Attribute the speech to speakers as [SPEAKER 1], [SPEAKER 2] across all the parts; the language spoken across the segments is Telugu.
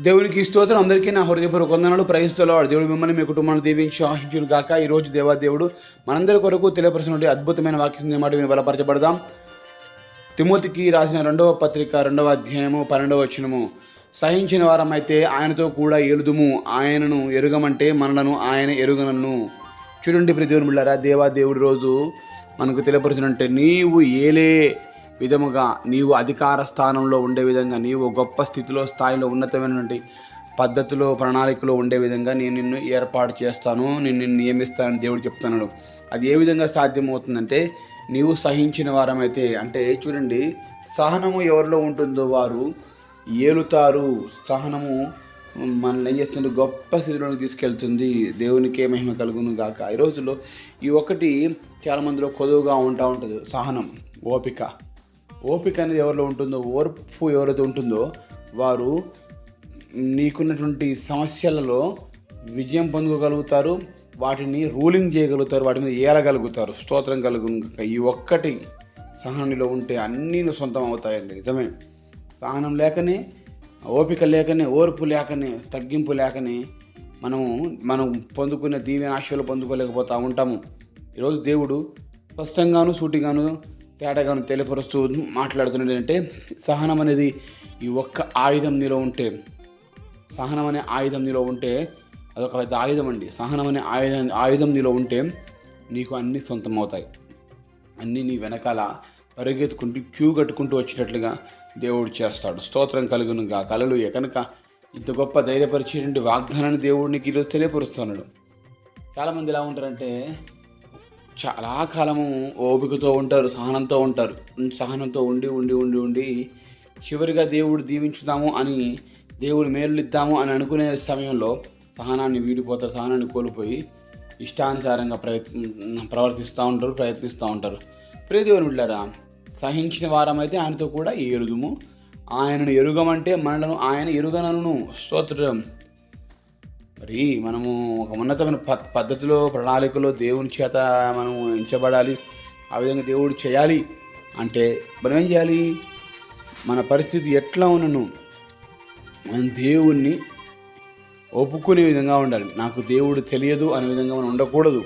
[SPEAKER 1] దేవునికి స్తోత్రం. అందరికీ నా హృదయపూర్వక వందనాలు. ప్రయత్నిస్తున్న దేవుడు మిమ్మల్ని మీ కుటుంబాన్ని దీవించి ఆశించులు గాక ఈ రోజు దేవా దేవుడు మనందరి కొరకు తెలియపరిచిన అద్భుతమైన వాక్యం మాట మేము బలపరచబడదాం. తిమోతికి రాసిన రెండవ పత్రిక రెండవ అధ్యాయము పన్నెండవ వచనము. సహించిన వారమైతే ఆయనతో కూడా ఎలుదుము ఆయనను ఎరుగమంటే మనలను ఆయన ఎరుగనను. చూడండి ప్రతిదేవుని బిళ్ళారా దేవాదేవుడి రోజు మనకు తెలియపరిచినట్టే నీవు ఏలే. విధముగా నీవు అధికార స్థానంలో ఉండే విధంగా నీవు గొప్ప స్థితిలో స్థాయిలో ఉన్నతమైనటువంటి పద్ధతిలో ప్రణాళికలో ఉండే విధంగా నేను నిన్ను ఏర్పాటు చేస్తాను నేను నిన్ను నియమిస్తానని దేవుడు చెప్తున్నాడు. అది ఏ విధంగా సాధ్యమవుతుందంటే నీవు సహించిన వారమైతే అంటే చూడండి సహనము ఎవరిలో ఉంటుందో వారు ఏలుతారు. సహనము మనల్ని ఏం చేస్తుంది? గొప్ప స్థితిలోకి తీసుకెళ్తుంది. దేవునికే మహిమ కలుగును గాక. ఈ రోజుల్లో ఈ ఒకటి చాలామందిలో కొదువుగా ఉంటా ఉంటుంది. సహనం ఓపిక. ఓపిక అనేది ఎవరిలో ఉంటుందో ఓర్పు ఎవరైతే ఉంటుందో వారు నీకున్నటువంటి సమస్యలలో విజయం పొందుకోగలుగుతారు వాటిని రూలింగ్ చేయగలుగుతారు వాటి మీద ఏలగలుగుతారు స్తోత్రం కలుగు ఈ ఒక్కటి సహనంలో ఉంటే అన్నీ సొంతం అవుతాయండి నిజమే. సహనం లేకనే ఓపిక లేకనే ఓర్పు లేకనే తగ్గింపు లేకనే మనము మనం పొందుకునే దీవెన ఆశలు పొందుకోలేకపోతూ ఉంటాము. ఈరోజు దేవుడు స్పష్టంగాను సూటిగాను తేడాగాను తెలియపరుస్తూ మాట్లాడుతున్నాడు ఏంటంటే సహనం అనేది ఈ ఒక్క ఆయుధం నీలో ఉంటే సహనం అనే ఆయుధం నీలో ఉంటే అదొక పెద్ద ఆయుధం అండి. సహనం అనే ఆయుధం ఆయుధం నీలో ఉంటే నీకు అన్నీ సొంతం అవుతాయి అన్నీ నీ వెనకాల పరిగెత్తుకుంటూ క్యూ కట్టుకుంటూ వచ్చేటట్లుగా దేవుడు చేస్తాడు. స్తోత్రం కలుగునుగా. కలలు కనుక ఇంత గొప్ప ధైర్యపరిచేటువంటి వాగ్దానాన్ని దేవుడు నీకు ఈరోజు తెలియపరుస్తున్నాడు. చాలామంది ఎలా ఉంటారంటే చాలా కాలము ఓపికతో ఉంటారు సహనంతో ఉంటారు. సహనంతో ఉండి ఉండి ఉండి ఉండి చివరిగా దేవుడు దీవించుదాము అని దేవుడు మేలు ఇద్దాము అని అనుకునే సమయంలో సహనాన్ని వీడిపోతారు సహనాన్ని కోల్పోయి ఇష్టానుసారంగా ప్రయత్న ప్రవర్తిస్తూ ఉంటారు ప్రయత్నిస్తూ ఉంటారు. ప్రియదేవుని బిడ్డారా సహించిన వారమైతే ఆయనతో కూడా ఎరుదుము ఆయనను ఎరుగమంటే మనలను ఆయన ఎరుగనను స్తోత్రం. మరి మనము ఒక ఉన్నతమైన ప పద్ధతిలో ప్రణాళికలో దేవుని చేత మనము ఎంచబడాలి ఆ విధంగా దేవుడు చేయాలి అంటే మనం ఏం చేయాలి? మన పరిస్థితి ఎట్లా ఉన్నను మనం దేవుణ్ణి ఒప్పుకునే విధంగా ఉండాలి. నాకు దేవుడు తెలియదు అనే విధంగా మనం ఉండకూడదు.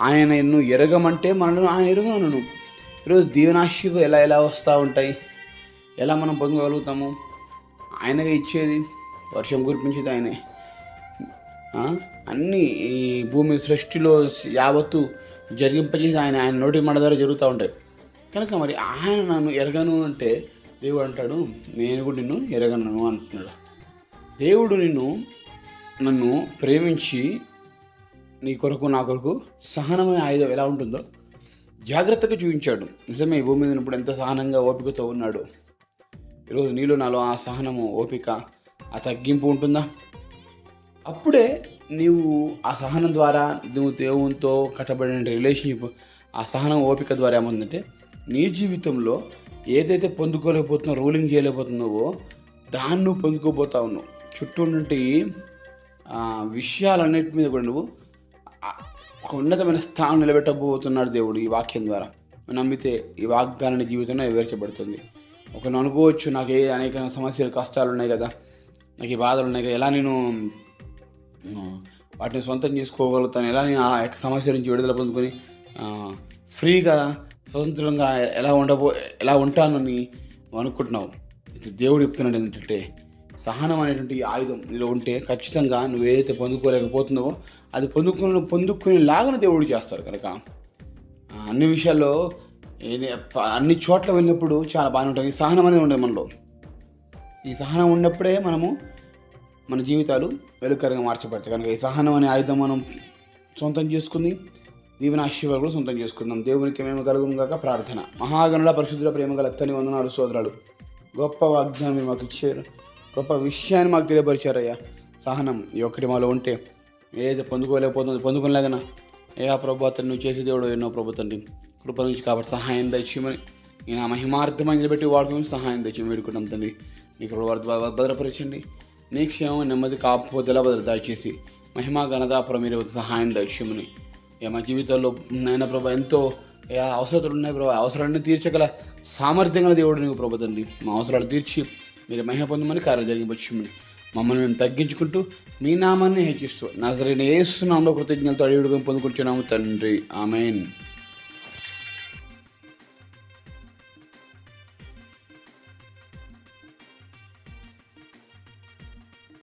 [SPEAKER 1] ఆయన ఎన్ను ఎరగమంటే మనల్ని ఆయన ఎరగనను. ఈరోజు దీవనాశీలు ఎలా ఎలా వస్తూ ఉంటాయి? ఎలా మనం పొందగలుగుతాము? ఆయనగా ఇచ్చేది వర్షం కురిపించేది ఆయనే. అన్నీ ఈ భూమి సృష్టిలో యావత్తు జరిగింపజేసి ఆయన ఆయన నోటి మాట ద్వారా జరుగుతూ ఉంటాయి. కనుక మరి ఆయన నన్ను ఎరగను అంటే దేవుడు అంటాడు నేను కూడా నిన్ను ఎరగను అంటున్నాడు. దేవుడు నిన్ను నన్ను ప్రేమించి నీ కొరకు నా కొరకు సహనమైన ఆయుధం ఎలా ఉంటుందో జాగ్రత్తగా చూపించాడు. నిజమే ఈ భూమి మీద ఉన్నప్పుడు ఎంత సహనంగా ఓపికతో ఉన్నాడు. ఈరోజు నీలో నాలో ఆ సహనము ఓపిక ఆ తగ్గింపు ఉంటుందా? అప్పుడే నీవు ఆ సహనం ద్వారా నువ్వు దేవునితో కట్టబడిన రిలేషన్షిప్ ఆ సహనం ఓపిక ద్వారా ఏముందంటే నీ జీవితంలో ఏదైతే పొందుకోలేకపోతున్నావు రూలింగ్ చేయలేకపోతున్నావో దాన్ని నువ్వు పొందుకోబోతా ఉన్నావు. చుట్టూ నుండి విషయాలన్నిటి మీద కూడా నువ్వు ఒక ఉన్నతమైన స్థానం నిలబెట్టబోతున్నాడు దేవుడు ఈ వాక్యం ద్వారా. నమ్మితే ఈ వాగ్దానాన్ని జీవితంలో నెరవేర్చబడుతుంది. ఒక అనుకోవచ్చు నాకు ఏ అనేక సమస్యలు కష్టాలు ఉన్నాయి కదా నాకు ఈ బాధలు ఉన్నాయి కదా ఎలా నేను వాటిని సొంతం చేసుకోగలుగుతాను. ఎలా నేను ఆ యొక్క సమస్య నుంచి విడుదల పొందుకొని ఫ్రీగా స్వతంత్రంగా ఎలా ఉండబో ఎలా ఉంటానని అనుకుంటున్నావు? దేవుడు చెప్తున్నాడు ఏంటంటే సహనం అనేటువంటి ఆయుధం నీలో ఉంటే ఖచ్చితంగా నువ్వు ఏదైతే పొందుకోలేకపోతున్నావో అది పొందుకుని పొందుకునేలాగానే దేవుడు చేస్తాడు కనుక. అన్ని విషయాల్లో అన్ని చోట్ల వెళ్ళినప్పుడు చాలా బాగానే ఉంటుంది ఈ సహనం అనేది ఉండదు మనలో. ఈ సహనం ఉన్నప్పుడే మనము మన జీవితాలు వెలుకరంగా మార్చబడతాయి. కనుక ఈ సహనం అనే ఆయుధం మనం సొంతం చేసుకుని దీవెన ఆశీర్వాదాలు కూడా సొంతం చేసుకుందాం. దేవునికి మేము కలుగు కాక ప్రార్థన. మహాగణుల పరిశుద్ధుల ప్రేమ గల అత్తని వందనాలు సోదరాలు గొప్ప వాగ్దానం మీరు మాకు ఇచ్చారు. గొప్ప విషయాన్ని మాకు తెలియపరిచారయ్యా. సహనం ఈ ఒక్కటి మాలో ఉంటే ఏదైతే పొందుకోలేకపోతుందో పొందుకునేలాగన ఏ ఆ ప్రభుత్వం నువ్వు చేసే దేవుడు ఎన్నో ప్రభుత్వం కృప నుంచి కాబట్టి సహాయం దయచేయమని నేను ఆ మహిమార్థమని నిలబెట్టి వాడుకుని సహాయం దయచేయమని వేడుకుంటాం తండ్రి. మీకు భద్రపరచండి. నీ క్షేమం నెమ్మది కాకపోతేలా భద్ర దయచేసి మహిమా ఘనత మీరు సహాయం దయచేయమని ఇక మా జీవితంలో నాయన ప్రభా ఎంతో ఏ అవసరతలు ఉన్నాయి ప్రభా అవసరాన్ని తీర్చగల సామర్థ్యం గల దేవుడు నీకు ప్రభు తండ్రి మా అవసరాలు తీర్చి మీరు మహిమ పొందమని కార్యం జరిగిపోవచ్చమని మమ్మల్ని మేము తగ్గించుకుంటూ మీ నామాన్ని హెచ్చిస్తూ నజరైన ఏసునామంలో కృతజ్ఞతలు అడిగి పొందుకుంటున్నాము తండ్రి ఆమెన్